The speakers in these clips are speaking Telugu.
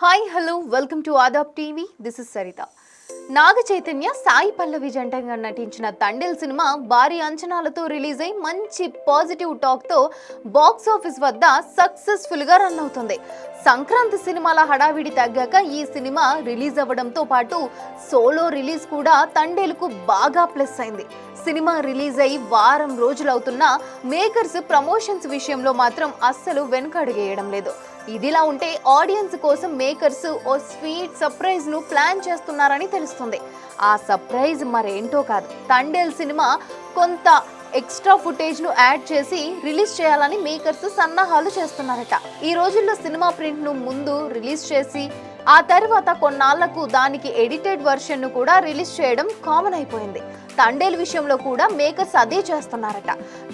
Hi hello welcome to Aadab TV. This is Sarita. Naga Chaitanya Sai Pallavi జంటగా నటించిన తండేల్ సినిమా భారీ అంచనాలతో రిలీజ్ అయి మంచి పాజిటివ్ టాక్తో బాక్స్ ఆఫీస్ వద్ద సక్సెస్ఫుల్గా రన్ అవుతుంది. సంక్రాంతి సినిమాల హడావిడి తగ్గాక ఈ సినిమా రిలీజ్ అవ్వడంతో పాటు సోలో రిలీజ్ కూడా తండేలుకు బాగా ప్లస్ అయింది. సినిమా రిలీజ్ అయ్యి వారం రోజులు అవుతున్నా మేకర్స్ ప్రమోషన్స్ విషయంలో మాత్రం అస్సలు వెనుకడుగేయడం లేదు. ఇదిలా ఉంటే ఆడియన్స్ కోసం మేకర్స్ ఓ స్వీట్ సర్ప్రైజ్ను ప్లాన్ చేస్తున్నారని తెలుస్తుంది. ఆ సర్ప్రైజ్ మరేంటో కాదు. తండేల్ సినిమా కొంత ఎక్స్ట్రా ఫుటేజ్ను యాడ్ చేసి రిలీజ్ చేయాలని మేకర్స్ సన్నాహాలు చేస్తున్నారట. ఈ రోజుల్లో సినిమా ప్రింట్ను ముందు రిలీజ్ చేసి ఆ తర్వాత కొన్నాళ్ళకు దానికి ఎడిటెడ్ వర్షన్ను కూడా రిలీజ్ చేయడం కామన్ అయిపోయింది. తండేల్ విషయంలో కూడా మేకర్స్ అదే చేస్తున్నారట.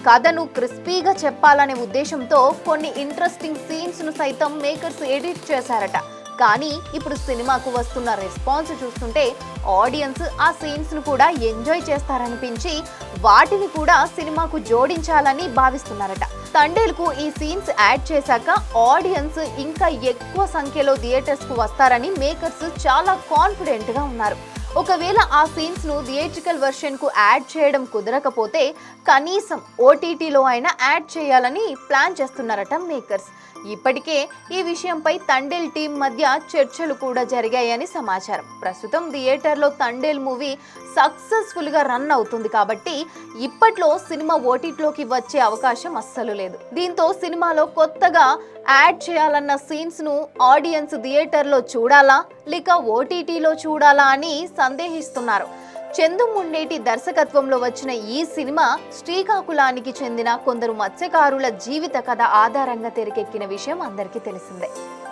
కథను క్రిస్పీగా చెప్పాలనే ఉద్దేశంతో కొన్ని ఇంట్రెస్టింగ్ సీన్స్ను సైతం మేకర్స్ ఎడిట్ చేశారట. కానీ ఇప్పుడు సినిమాకు వస్తున్న రెస్పాన్స్ చూస్తుంటే ఆడియన్స్ ఆ సీన్స్ను కూడా ఎంజాయ్ చేస్తారనిపించి వాటిని కూడా సినిమాకు జోడించాలని భావిస్తున్నారట. తండేల్కు ఈ సీన్స్ యాడ్ చేశాక ఆడియన్స్ ఇంకా ఎక్కువ సంఖ్యలో థియేటర్స్కు వస్తారని మేకర్స్ చాలా కాన్ఫిడెంట్గా ఉన్నారు. ఒకవేళ ఆ సీన్స్ను థియేట్రికల్ వర్షన్కు యాడ్ చేయడం కుదరకపోతే కనీసం ఓటీటీలో అయినా యాడ్ చేయాలని ప్లాన్ చేస్తున్నారట మేకర్స్ ఇప్పటికే ఈ విషయంపై తండేల్ టీం మధ్య చర్చలు కూడా జరిగాయని సమాచారం. ప్రస్తుతం థియేటర్లో తండేల్ మూవీ సక్సెస్ఫుల్గా రన్ అవుతుంది కాబట్టి ఇప్పట్లో సినిమా ఓటీటీలోకి వచ్చే అవకాశం అస్సలు లేదు. దీంతో సినిమాలో కొత్తగా యాడ్ చేయాలన్న సీన్స్ను ఆడియన్స్ థియేటర్లో చూడాలా లేక ఓటీటీలో చూడాలా అని సందేహిస్తున్నారు. చందు ముండేటి దర్శకత్వంలో వచ్చిన ఈ సినిమా శ్రీకాకుళానికి చెందిన కొందరు మత్స్యకారుల జీవిత కథ ఆధారంగా తెరకెక్కిన విషయం అందరికీ తెలిసిందే.